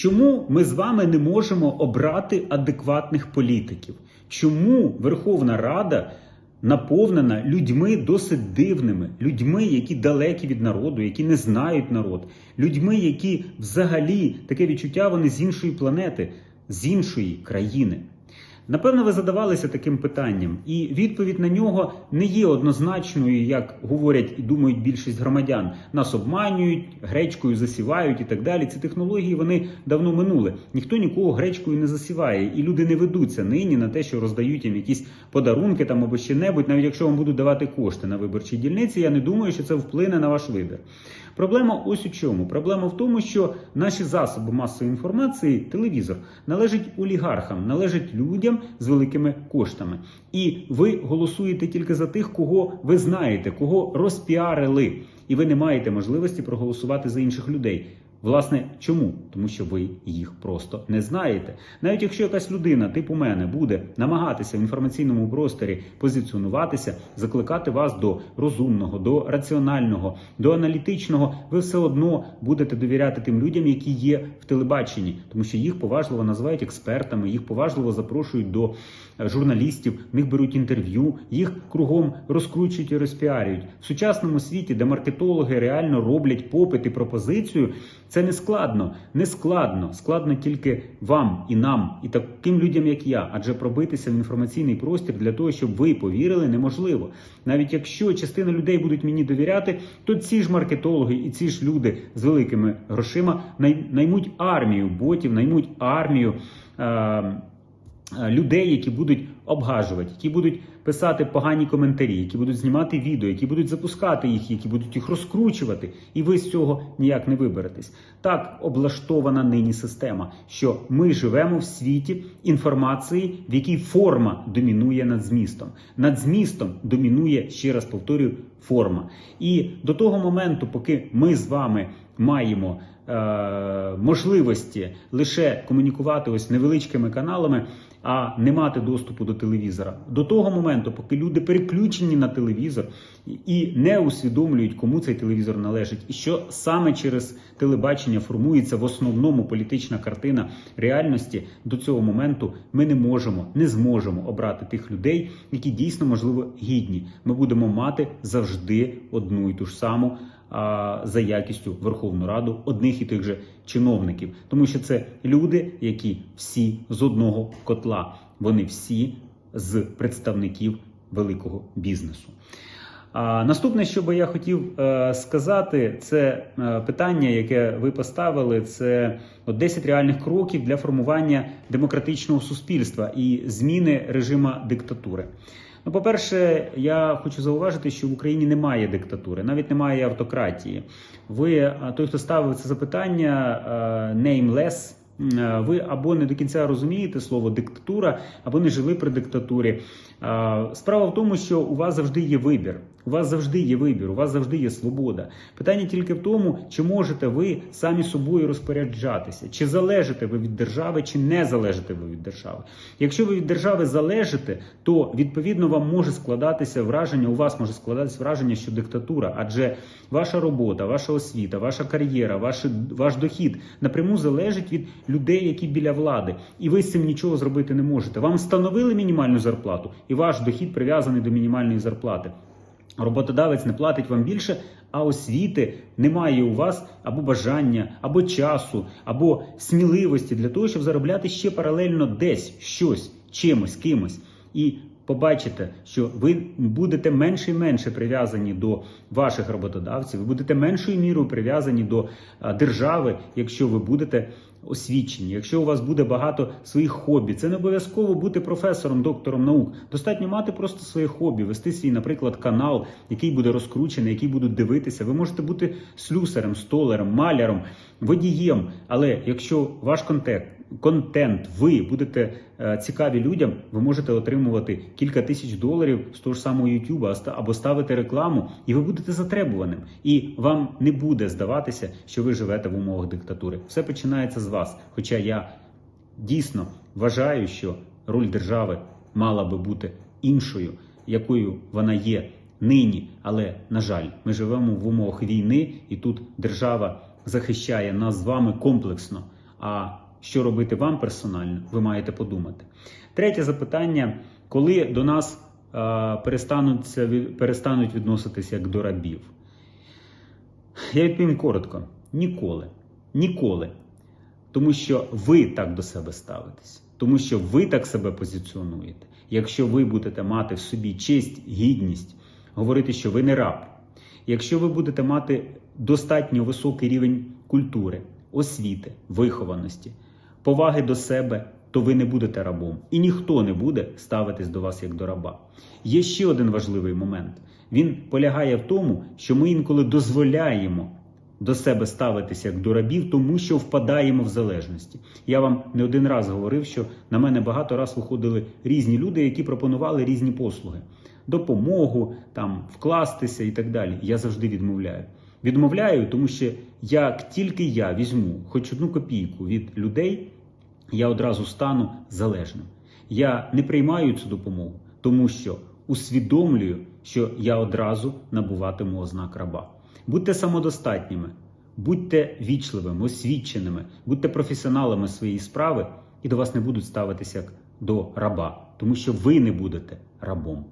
Чому ми з вами не можемо обрати адекватних політиків? Чому Верховна Рада наповнена людьми досить дивними, людьми, які далекі від народу, які не знають народ, людьми, які взагалі таке відчуття вони з іншої планети, з іншої країни? Напевно, ви задавалися таким питанням, і відповідь на нього не є однозначною, як говорять і думають більшість громадян. Нас обманюють, гречкою засівають і так далі. Ці технології вони давно минули. Ніхто нікого гречкою не засіває, і люди не ведуться нині на те, що роздають їм якісь подарунки там або ще небудь, навіть якщо вам будуть давати кошти на виборчій дільниці. Я не думаю, що це вплине на ваш вибір. Проблема ось у чому. Проблема в тому, що наші засоби масової інформації, телевізор, належить олігархам, належить людям з великими коштами. І ви голосуєте тільки за тих, кого ви знаєте, кого розпіарили, і ви не маєте можливості проголосувати за інших людей. Власне, чому? Тому що ви їх просто не знаєте. Навіть якщо якась людина, типу мене, буде намагатися в інформаційному просторі позиціонуватися, закликати вас до розумного, до раціонального, до аналітичного, ви все одно будете довіряти тим людям, які є в телебаченні, тому що їх поважливо називають експертами, їх поважливо запрошують до е, журналістів, в них беруть інтерв'ю, їх кругом розкручують і розпіарюють в сучасному світі, де маркетологи реально роблять попит і пропозицію. Це не складно, не складно. Складно тільки вам і нам, і таким людям, як я. Адже пробитися в інформаційний простір для того, щоб ви повірили, неможливо. Навіть якщо частина людей будуть мені довіряти, то ці ж маркетологи і ці ж люди з великими грошима най- наймуть армію ботів, наймуть армію. Е- Людей, які будуть обгажувати, які будуть писати погані коментарі, які будуть знімати відео, які будуть запускати їх, які будуть їх розкручувати, і ви з цього ніяк не виберетесь. Так облаштована нині система, що ми живемо в світі інформації, в якій форма домінує над змістом. Над змістом домінує ще раз повторюю форма. І до того моменту, поки ми з вами маємо е, можливості лише комунікувати ось невеличкими каналами, а не мати доступу до телевізора. До того моменту, поки люди переключені на телевізор і не усвідомлюють, кому цей телевізор належить, і що саме через телебачення формується в основному політична картина реальності, до цього моменту ми не можемо, не зможемо обрати тих людей, які дійсно можливо гідні. Ми будемо мати завжди одну і ту ж саму за якістю Верховну Раду одних і тих же чиновників, тому що це люди, які всі з одного котла, вони всі з представників великого бізнесу. Наступне, що би я хотів е, сказати, це е, питання, яке ви поставили. Це от 10 реальних кроків для формування демократичного суспільства і зміни режима диктатури. Ну, по-перше, я хочу зауважити, що в Україні немає диктатури, навіть немає автократії. Ви, е, той, хто ставив це запитання, е, ви або не до кінця розумієте слово диктатура, або не жили при диктатурі. Справа в тому, що у вас завжди є вибір. У вас завжди є вибір, у вас завжди є свобода. Питання тільки в тому, чи можете ви самі собою розпоряджатися, чи залежите ви від держави, чи не залежите ви від держави. Якщо ви від держави залежите, то відповідно вам може складатися враження, у вас може складатися враження, що диктатура, адже ваша робота, ваша освіта, ваша кар'єра, ваш, ваш дохід напряму залежить від людей, які біля влади, і ви з цим нічого зробити не можете. Вам встановили мінімальну зарплату, і ваш дохід прив'язаний до мінімальної зарплати. Роботодавець не платить вам більше, а освіти немає у вас або бажання, або часу, або сміливості для того, щоб заробляти ще паралельно десь щось, чимось, кимось. І побачите, що ви будете менше і менше прив'язані до ваших роботодавців, ви будете меншою мірою прив'язані до держави, якщо ви будете освічені, якщо у вас буде багато своїх хобі. Це не обов'язково бути професором, доктором наук. Достатньо мати просто своє хобі, вести свій, наприклад, канал, який буде розкручений, який будуть дивитися. Ви можете бути слюсарем, столером, маляром, водієм. Але якщо ваш контент, контент, ви будете е, цікаві людям, ви можете отримувати кілька тисяч доларів з того ж самого YouTube або ставити рекламу, і ви будете затребуваним. І вам не буде здаватися, що ви живете в умовах диктатури. Все починається з вас. Хоча я дійсно вважаю, що роль держави мала би бути іншою, якою вона є нині. Але на жаль, ми живемо в умовах війни, і тут держава захищає нас з вами комплексно. А що робити вам персонально, ви маєте подумати. Третє запитання: коли до нас перестануть відноситися як до рабів? Я відповім коротко: ніколи. Ніколи. Тому що ви так до себе ставитесь, тому що ви так себе позиціонуєте. Якщо ви будете мати в собі честь, гідність, говорити, що ви не раб, якщо ви будете мати достатньо високий рівень культури, освіти, вихованості, поваги до себе, то ви не будете рабом. І ніхто не буде ставитись до вас як до раба. Є ще один важливий момент. Він полягає в тому, що ми інколи дозволяємо до себе ставитися як до рабів, тому що впадаємо в залежності. Я вам не один раз говорив, що на мене багато раз виходили різні люди, які пропонували різні послуги, допомогу, там вкластися і так далі. Я завжди відмовляю. Відмовляю, тому що як тільки я візьму хоч одну копійку від людей, я одразу стану залежним. Я не приймаю цю допомогу, тому що усвідомлюю, що я одразу набуватиму ознак раба. Будьте самодостатніми, будьте вічливими, освіченими, будьте професіоналами своєї справи, і до вас не будуть ставитися як до раба, тому що ви не будете рабом.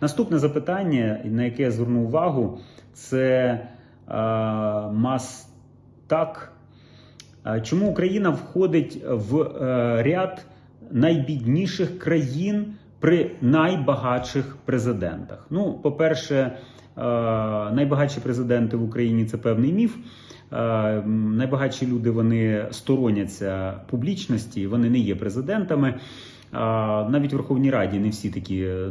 Наступне запитання, на яке я звернув увагу, це е, Мастак. Чому Україна входить в е, ряд найбідніших країн при найбагатших президентах? Ну, по-перше, е, найбагатші президенти в Україні це певний міф. Е, Найбагатші люди вони стороняться публічності, вони не є президентами. Навіть в Верховній Раді не всі такі е,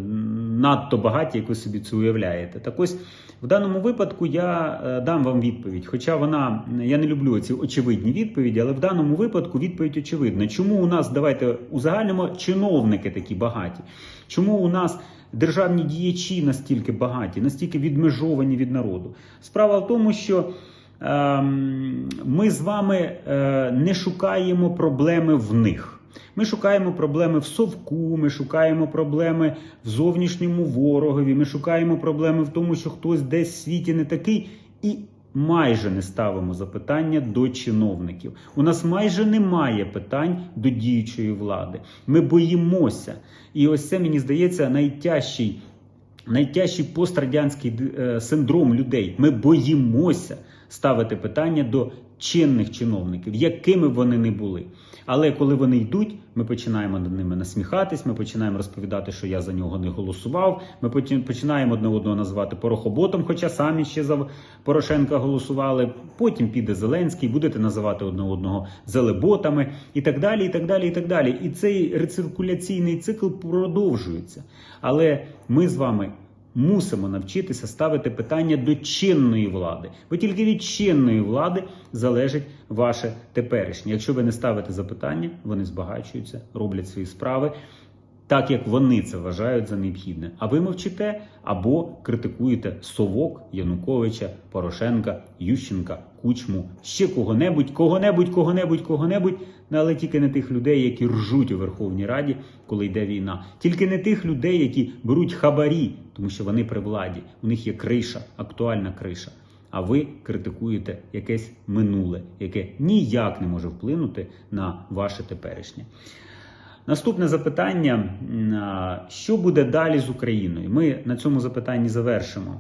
надто багаті, як ви собі це уявляєте. Так ось в даному випадку я е, дам вам відповідь. Хоча вона я не люблю ці очевидні відповіді, але в даному випадку відповідь очевидна. Чому у нас давайте узагальнимо чиновники такі багаті? Чому у нас державні діячі настільки багаті, настільки відмежовані від народу? Справа в тому, що ем, ми з вами е, не шукаємо проблеми в них. Ми шукаємо проблеми в совку, ми шукаємо проблеми в зовнішньому ворогові, ми шукаємо проблеми в тому, що хтось десь в світі не такий, і майже не ставимо запитання до чиновників. У нас майже немає питань до діючої влади. Ми боїмося. І ось це мені здається найтяжчий. Найтяжчий пострадянський е, синдром людей. Ми боїмося ставити питання до чинних чиновників, якими б вони не були. Але коли вони йдуть, ми починаємо над ними насміхатись, ми починаємо розповідати, що я за нього не голосував. Ми починаємо одне одного називати порохоботом, хоча самі ще за Порошенка голосували. Потім піде Зеленський, будете називати одне одного зелеботами і так далі. І так далі, і так далі. І цей рециркуляційний цикл продовжується. Але ми з вами. Мусимо навчитися ставити питання до чинної влади, бо тільки від чинної влади залежить ваше теперішнє. Якщо ви не ставите запитання, вони збагачуються, роблять свої справи так, як вони це вважають за необхідне. А ви мовчите або критикуєте совок Януковича, Порошенка, Ющенка, Кучму, ще кого-небудь, кого-небудь, кого-небудь, кого-небудь, ну, але тільки не тих людей, які ржуть у Верховній Раді, коли йде війна. Тільки не тих людей, які беруть хабарі, тому що вони при владі. У них є криша, актуальна криша. А ви критикуєте якесь минуле, яке ніяк не може вплинути на ваше теперішнє. Наступне запитання: що буде далі з Україною? Ми на цьому запитанні завершимо.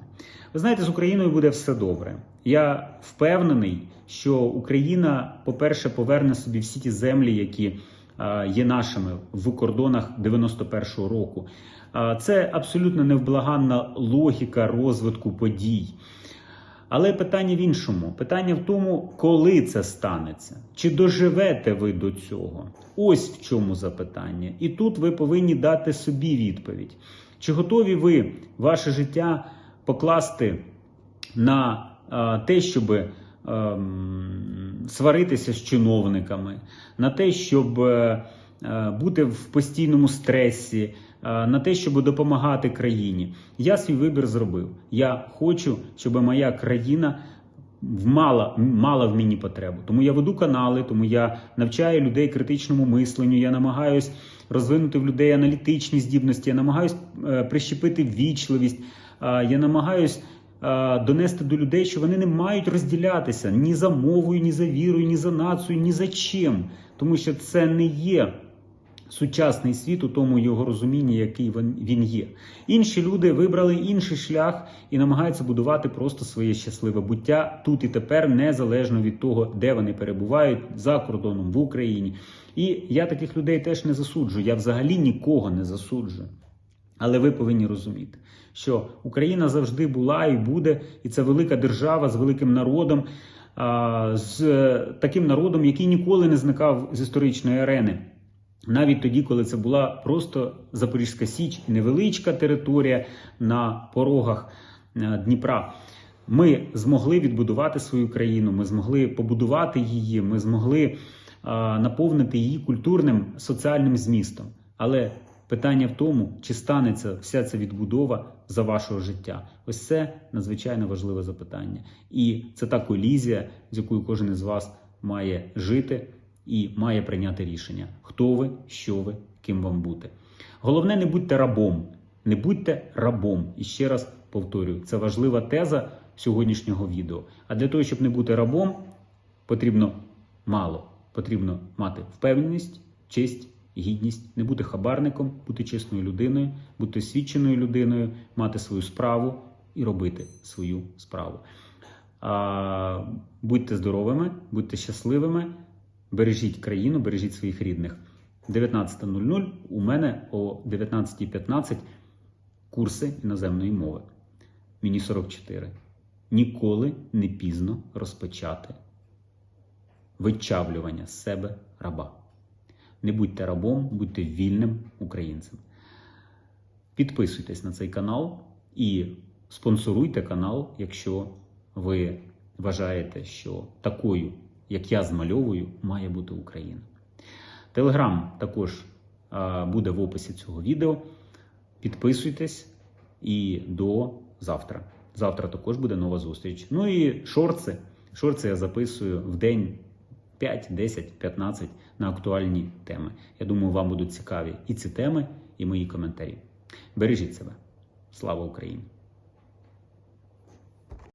Ви знаєте, з Україною буде все добре. Я впевнений, що Україна, по-перше, поверне собі всі ті землі, які є нашими в кордонах 91-го року. Це абсолютно невблаганна логіка розвитку подій. Але питання в іншому. Питання в тому, коли це станеться. Чи доживете ви до цього? Ось в чому запитання. І тут ви повинні дати собі відповідь. Чи готові ви ваше життя покласти на а, те, щоб ем, сваритися з чиновниками, на те, щоб е, е, бути в постійному стресі, е, на те, щоб допомагати країні. Я свій вибір зробив. Я хочу, щоб моя країна мала, мала в мені потребу. Тому я веду канали, тому я навчаю людей критичному мисленню. Я намагаюсь розвинути в людей аналітичні здібності. Я намагаюсь е, прищепити вічливість. е, Я намагаюсь е, донести до людей, що вони не мають розділятися ні за мовою, ні за вірою, ні за нацією, ні за чим. Тому що це не є сучасний світ у тому його розумінні, який він є. Інші люди вибрали інший шлях і намагаються будувати просто своє щасливе буття тут і тепер, незалежно від того, де вони перебувають за кордоном в Україні. І я таких людей теж не засуджую. Я взагалі нікого не засуджую. Але ви повинні розуміти, що Україна завжди була і буде, і це велика держава з великим народом, з таким народом, який ніколи не зникав з історичної арени. Навіть тоді, коли це була просто Запорізька Січ, невеличка територія на порогах е, Дніпра, ми змогли відбудувати свою країну, ми змогли побудувати її, ми змогли а, наповнити її культурним соціальним змістом. Але питання в тому, чи станеться вся ця відбудова за вашого життя. Ось це надзвичайно важливе запитання. І це та колізія, з якою кожен із вас має жити і має прийняти рішення, хто ви, що ви, ким вам бути. Головне, не будьте рабом, не будьте рабом. І ще раз повторюю, це важлива теза сьогоднішнього відео. А для того, щоб не бути рабом, потрібно мало. Потрібно мати впевненість, честь, гідність, не бути хабарником, бути чесною людиною, бути освіченою людиною, мати свою справу і робити свою справу. А, будьте здоровими, будьте щасливими. Бережіть країну, бережіть своїх рідних. 19.00 у мене о 19.15 курси іноземної мови. Міні 44. Ніколи не пізно розпочати вичавлювання з себе раба. Не будьте рабом, будьте вільним українцем. Підписуйтесь на цей канал і спонсоруйте канал, якщо ви вважаєте, що такою як я змальовую, має бути Україна. Телеграм також буде в описі цього відео. Підписуйтесь і до завтра. Завтра також буде нова зустріч. Ну і шорти. Шорти я записую в день 5, 10, 15 на актуальні теми. Я думаю, вам будуть цікаві і ці теми, і мої коментарі. Бережіть себе. Слава Україні!